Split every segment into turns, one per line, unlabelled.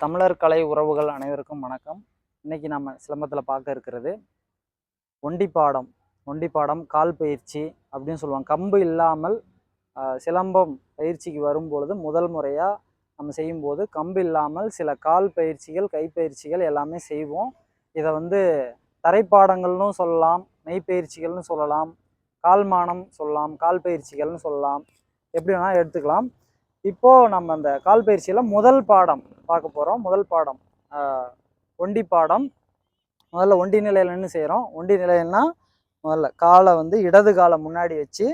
தமிழர் கலை உறவுகள் அனைவருக்கும் வணக்கம். இன்னைக்கு நம்ம சிலம்பத்தில் பார்க்க இருக்கிறது ஒண்டிப்பாடம் ஒண்டிப்பாடம் கால் பயிற்சி அப்படின்னு சொல்லுவாங்க. கம்பு இல்லாமல் சிலம்பம் பயிற்சிக்கு வரும்பொழுது முதல் முறையாக நம்ம செய்யும்போது கம்பு இல்லாமல் சில கால் பயிற்சிகள் கைப்பயிற்சிகள் எல்லாமே செய்வோம். இதை வந்து தரைப்பாடங்கள்னு சொல்லலாம் மெய்ப்பயிற்சிகள்னு சொல்லலாம் கால்மானம் சொல்லலாம் கால் பயிற்சிகள்னு சொல்லலாம். எப்படி வேணால் எடுத்துக்கலாம். இப்போது நம்ம அந்த கால் பயிற்சியில் முதல் பாடம் பார்க்க போகிறோம் முதல் பாடம் ஒண்டி பாடம். முதல்ல ஒண்டி நிலையில் என்ன செய்கிறோம் ஒண்டி நிலையல்னா முதல்ல காலை வந்து இடது காலை முன்னாடி வச்சு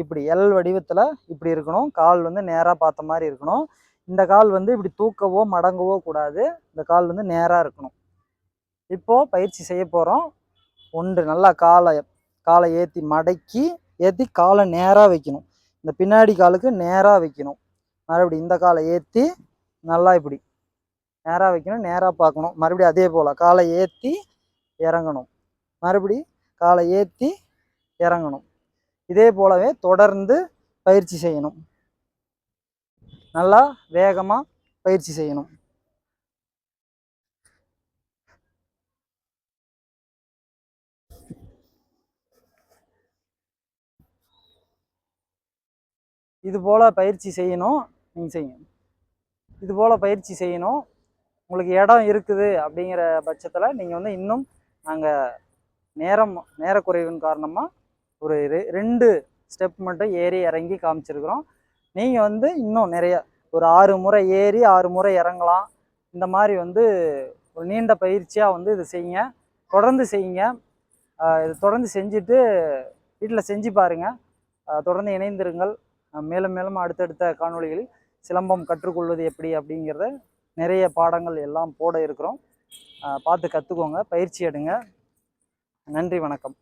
இப்படி எல் வடிவத்தில் இப்படி இருக்கணும். கால் வந்து நேராக பார்த்த மாதிரி இருக்கணும். இந்த கால் வந்து இப்படி தூக்கவோ மடங்கவோ கூடாது. இந்த கால் வந்து நேராக இருக்கணும். இப்போது பயிற்சி செய்ய போகிறோம் ஒன்று நல்லா காலை காலை ஏற்றி மடக்கி ஏற்றி காலை நேராக வைக்கணும். இந்த பின்னாடி காலுக்கு நேராக வைக்கணும். மறுபடியும் இந்த காலை ஏற்றி நல்லா இப்படி நேராக வைக்கணும் நேராக பார்க்கணும். மறுபடியும் அதே போல் காலை ஏற்றி இறங்கணும். மறுபடி காலை ஏற்றி இறங்கணும். இதே போலவே தொடர்ந்து பயிற்சி செய்யணும். நல்லா வேகமாக பயிற்சி செய்யணும். இது போல் பயிற்சி செய்யணும். நீங்கள் செய்யுங்க இது போல் பயிற்சி செய்யணும். உங்களுக்கு இடம் இருக்குது அப்படிங்கிற பட்சத்தில் நீங்கள் வந்து இன்னும் நாங்கள் நேரம் நேரக்குறைவின் காரணமாக ஒரு ரெண்டு ஸ்டெப் மட்டும் ஏறி இறங்கி காமிச்சிருக்கிறோம். நீங்கள் வந்து இன்னும் நிறைய ஒரு ஆறு முறை ஏறி ஆறு முறை இறங்கலாம். இந்த மாதிரி வந்து ஒரு நீண்ட பயிற்சியாக வந்து இது செய்யுங்க. தொடர்ந்து செய்யுங்க. இது தொடர்ந்து செஞ்சுட்டு வீட்டில் செஞ்சு பாருங்கள் தொடர்ந்து இணைந்திருங்கள். மேலும் மேலும் அடுத்தடுத்த காணொலிகளில் சிலம்பம் கற்றுக்கொள்வது எப்படி அப்படிங்கிறத நிறைய பாடங்கள் எல்லாம் போட இருக்கிறோம். பார்த்து கற்றுக்கோங்க பயிற்சி எடுங்க. நன்றி வணக்கம்.